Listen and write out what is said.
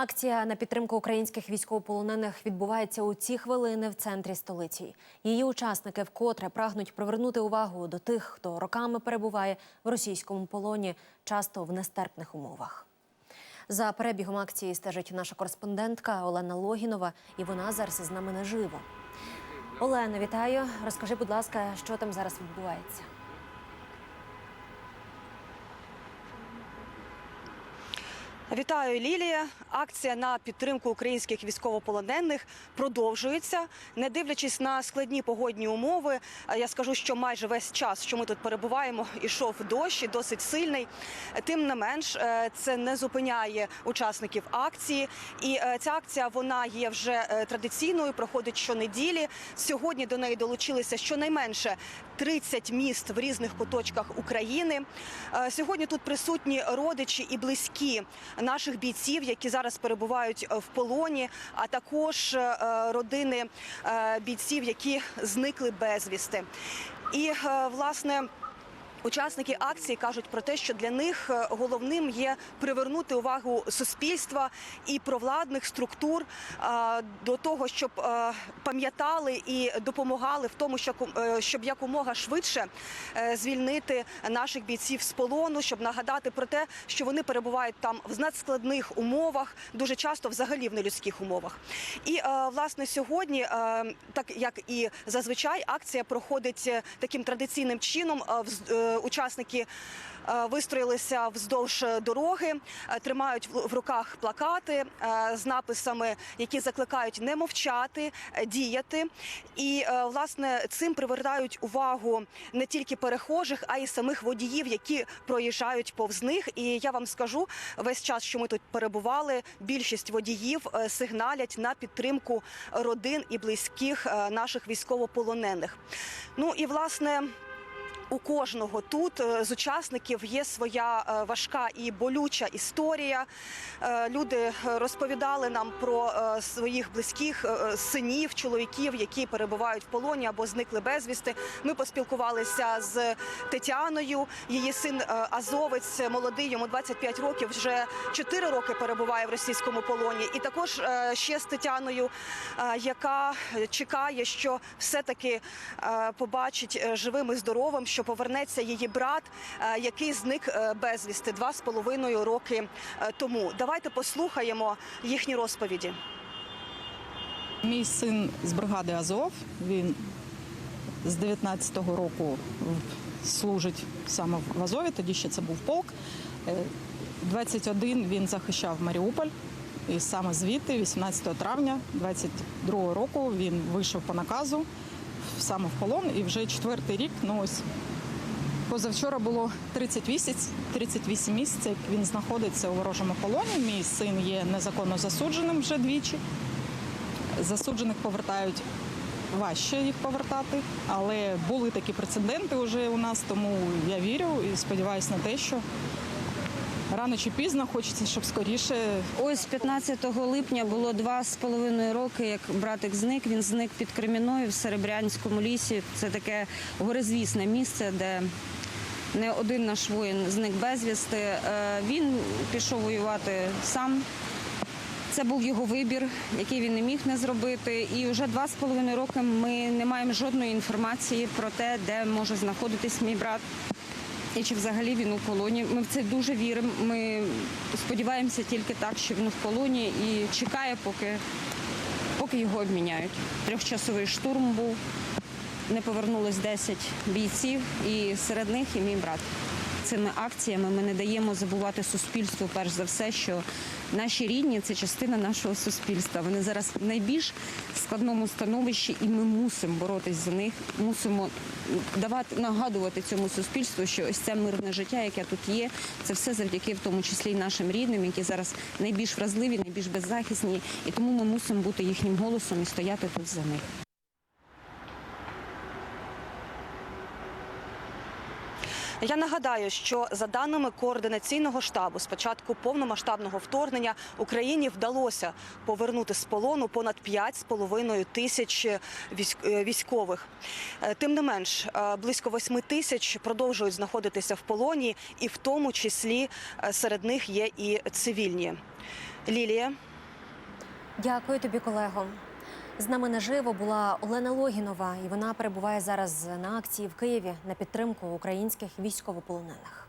Акція на підтримку українських військовополонених відбувається у ці хвилини в центрі столиці. Її учасники вкотре прагнуть привернути увагу до тих, хто роками перебуває в російському полоні, часто в нестерпних умовах. За перебігом акції стежить наша кореспондентка Олена Логінова, і вона зараз з нами наживо. Олена, вітаю. Розкажи, будь ласка, що там зараз відбувається. Вітаю, Лілія. Акція на підтримку українських військовополонених продовжується. Не дивлячись на складні погодні умови, е, я скажу, що майже весь час, що ми тут перебуваємо, ішов дощ досить сильний. Тим не менш, е, це не зупиняє учасників акції. І е, ця акція вона є вже традиційною, проходить щонеділі. Сьогодні до неї долучилися щонайменше 30 міст в різних куточках України. Сьогодні тут присутні родичі і близькі наших бійців, які зараз перебувають е, в полоні, а також е, родини е, бійців, які зникли безвісти. І власне. Учасники акції кажуть про те, що для них е, головним є привернути увагу суспільства і провладних структур е, до того, щоб е, пам'ятали і допомагали в тому, що щоб якомога швидше звільнити наших бійців з полону, щоб нагадати про те, що вони перебувають там в надскладних умовах, дуже часто взагалі в нелюдських умовах. І власне сьогодні, так як і зазвичай, акція проходить таким традиційним чином. Е, Учасники е, вистроїлися вздовж дороги, е, тримають в руках плакати е, з написами, які закликають не мовчати, е, діяти. І е, власне цим привертають увагу не тільки перехожих, а й самих водіїв, які проїжджають повз них. І я вам скажу, весь час, що ми тут перебували, більшість водіїв е, сигналять на підтримку родин і близьких е, наших військовополонених. Ну і власне. У кожного тут е, з учасників є своя е, важка і болюча історія. Е, Люди розповідали нам про своїх близьких синів, чоловіків, які перебувають в полоні або зникли безвісти. Ми поспілкувалися з Тетяною. Її син Азовець, молодий, йому 25 років, вже 4 роки перебуває в російському полоні. І також ще з Тетяною, яка чекає, що все-таки е, побачить живим і здоровим, що повернеться її брат, е, який зник е, безвісти два з половиною роки е, тому. Давайте послухаємо їхні розповіді. Мій син з бригади Азов. Він з 19-го року служить саме в Азові, тоді ще це був полк. Е, 21 він захищав Маріуполь. І саме звідти, 18 травня 22 року, він вийшов по наказу саме в полон. І вже четвертий рік, ну ось позавчора було 30 місяць, 38 місяців, він знаходиться у ворожому полоні. Мій син є незаконно засудженим вже двічі. Засуджених повертають важче їх повертати, але були такі прецеденти вже у нас, тому я вірю і сподіваюся на те, що рано чи пізно хочеться, щоб скоріше Ось 15 липня було два з половиною роки, як братик зник. Він зник під Креміною в Серебрянському лісі. Це таке горизвісне місце, де не один наш воїн зник безвісти. Е, Він пішов воювати сам. Це був його вибір, який він не міг не зробити. І вже два з половиною роки ми не маємо жодної інформації про те, де може знаходитись мій брат. І чи взагалі він у полоні? Ми в це дуже віримо. Ми сподіваємося тільки так, що він в полоні і чекає, поки, поки його обміняють. Трьохчасовий штурм був, не повернулось 10 бійців, і серед них і мій брат. Цими акціями ми не даємо забувати суспільству, перш за все, що наші рідні це частина нашого суспільства. Вони зараз в найбільш складному становищі, і ми мусимо боротись за них, мусимо давати нагадувати цьому суспільству, що ось це мирне життя, яке тут є, це все завдяки в тому числі й нашим рідним, які зараз найбільш вразливі, найбільш беззахисні, і тому ми мусимо бути їхнім голосом і стояти тут за них. Я нагадаю, що за даними координаційного штабу, з початку повномасштабного вторгнення Україні вдалося повернути з полону понад 5,5 тисяч е, військових. Е, Тим не менш, е, близько 8 тисяч продовжують знаходитися в полоні, і в тому числі серед них є і цивільні. Лілія. Дякую тобі, колего. З нами наживо була Олена Логінова, і вона перебуває зараз на акції в Києві на підтримку українських військовополонених.